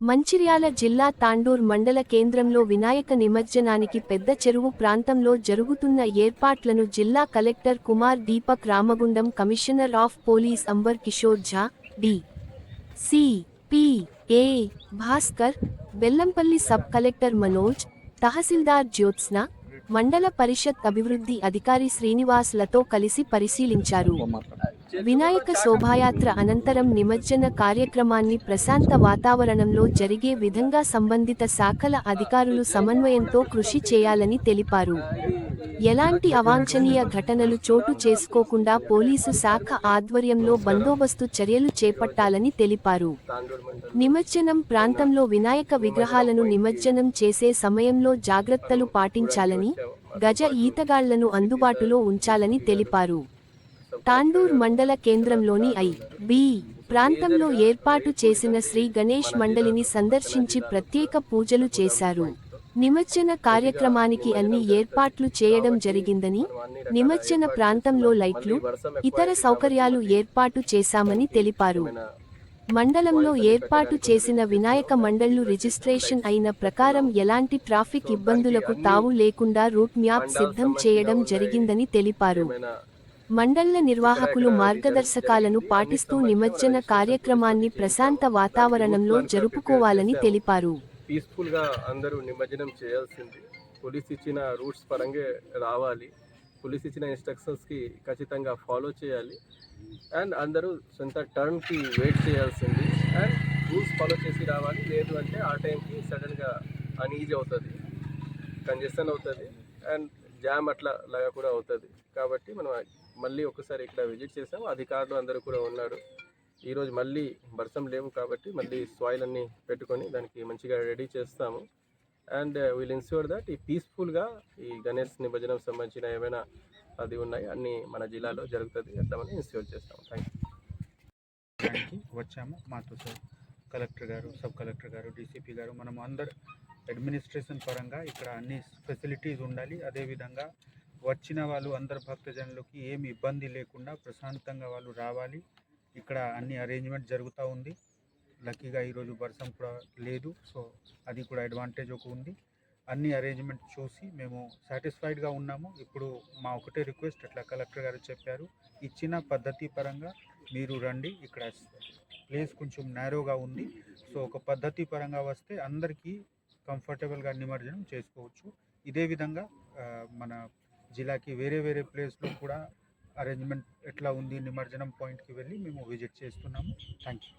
మంచిర్యాల జిల్లా తాండూర్ మండల కేంద్రంలో వినాయక నిమజ్జనానికి పెద్ద చెరువు ప్రాంతంలో జరుగుతున్న ఏర్పాట్లను జిల్లా collector Kumar Deepak Ramagundam commissioner of police Ambar Kishore Jha D. C. P. A. Bhaskar Bellampalli sub collector Manoj tahsildar Jyotsna మండల పరిషత్ అభివృద్ధి అధికారి శ్రీనివాస్లతో కలిసి పరిశీలించారు. వినాయక శోభాయాత్ర అనంతరం నిమజ్జన కార్యక్రమాన్ని ప్రశాంత వాతావరణంలో జరిగే విధంగా సంబంధిత శాఖల అధికారులు సమన్వయంతో కృషి చేయాలని తెలిపారు. ఎలాంటి అవాంఛనీయ ఘటనలు చోటు చేసుకోకుండా పోలీసు శాఖ ఆధ్వర్యంలో బందోబస్తు చర్యలు చేపట్టాలని తెలిపారు. నిమజ్జనం ప్రాంతంలో వినాయక విగ్రహాలను నిమజ్జనం చేసే సమయంలో జాగ్రత్తలు పాటించాలని గజ ఈతగాళ్ళను అందుబాటులో ఉంచాలని తెలిపారు. తాండూర్ మండల కేంద్రంలోని ఐ. బి. ప్రాంతంలో ఏర్పాటు చేసిన శ్రీ గణేష్ మండలిని సందర్శించి ప్రత్యేక పూజలు చేశారు. నిమజ్జన కార్యక్రమానికి అన్ని ఏర్పాట్లు చేయడం జరిగిందని నిమజ్జన ప్రాంతంలో లైట్లు ఇతర సౌకర్యాలు ఏర్పాటు చేశామని తెలిపారు. మండలంలో ఏర్పాటు చేసిన వినాయక మండళ్ళు రిజిస్ట్రేషన్ అయిన ప్రకారం ఎలాంటి ట్రాఫిక్ ఇబ్బందులకు తావు లేకుండా రూట్ మ్యాప్ సిద్ధం చేయడం జరిగిందని తెలిపారు. మండళ్ళ నిర్వాహకులు మార్గదర్శకాలను పాటిస్తూ నిమజ్జన కార్యక్రమాన్ని ప్రశాంత వాతావరణంలో జరుపుకోవాలని తెలిపారు. పీస్ఫుల్గా అందరూ నిమజ్జనం చేయాల్సింది. పోలీస్ ఇచ్చిన రూట్స్ పరంగా రావాలి. పోలీస్ ఇచ్చిన ఇన్స్ట్రక్షన్స్కి ఖచ్చితంగా ఫాలో చేయాలి. అండ్ అందరూ సొంత టర్న్కి వెయిట్ చేయాల్సింది. అండ్ రూల్స్ ఫాలో చేసి రావాలి. లేదు అంటే ఆ టైంకి సడన్గా అన్ఈజీ అవుతుంది కంజెషన్ అవుతుంది. అండ్ జామ్ అట్లా లాగా కూడా అవుతుంది. కాబట్టి మనం మళ్ళీ ఒకసారి ఇక్కడ విజిట్ చేసాం అధికారులు అందరూ కూడా ఉన్నారు. ఈరోజు మళ్ళీ వర్షం లేవు కాబట్టి మళ్ళీ సాయిల్ అన్ని పెట్టుకొని దానికి మంచిగా రెడీ చేస్తాము. అండ్ విల్ ఇన్ష్యూర్ దట్ ఈ పీస్ఫుల్గా ఈ గణేష్ నిమజ్జనం సంబంధించిన ఏమైనా అది ఉన్నాయి అన్ని మన జిల్లాలో జరుగుతుంది అట్లా ఇన్ష్యూర్ చేస్తాము. థ్యాంక్ యూ వచ్చాము. మాతో కలెక్టర్ గారు సబ్ కలెక్టర్ గారు డీసీపీ గారు మనం అందరు అడ్మినిస్ట్రేషన్ పరంగా ఇక్కడ అన్ని ఫెసిలిటీస్ ఉండాలి. అదేవిధంగా వచ్చిన వాళ్ళు అందరు భక్తజనులకి ఏమి ఇబ్బంది లేకుండా ప్రశాంతంగా వాళ్ళు రావాలి. ఇక్కడ అన్ని అరేంజ్మెంట్ జరుగుతూ ఉంది. లక్కీగా ఈరోజు వర్షం కూడా లేదు. సో అది కూడా అడ్వాంటేజ్ ఒక ఉంది. అన్ని అరేంజ్మెంట్ చూసి మేము సాటిస్ఫైడ్గా ఉన్నాము. ఇప్పుడు మా ఒకటే రిక్వెస్ట్ అట్లా కలెక్టర్ గారు చెప్పారు. ఇచ్చిన పద్ధతి పరంగా మీరు రండి. ఇక్కడ ప్లేస్ కొంచెం నేరోగా ఉంది. సో ఒక పద్ధతి పరంగా వస్తే అందరికీ కంఫర్టబుల్గా నిమజ్జనం చేసుకోవచ్చు. ఇదే విధంగా మన జిల్లాకి వేరే వేరే ప్లేస్లో కూడా అరేంజ్మెంట్ ఎట్లా ఉంది నిమజ్జనం పాయింట్కి వెళ్ళి మేము విజిట్ చేస్తున్నాము. Thank you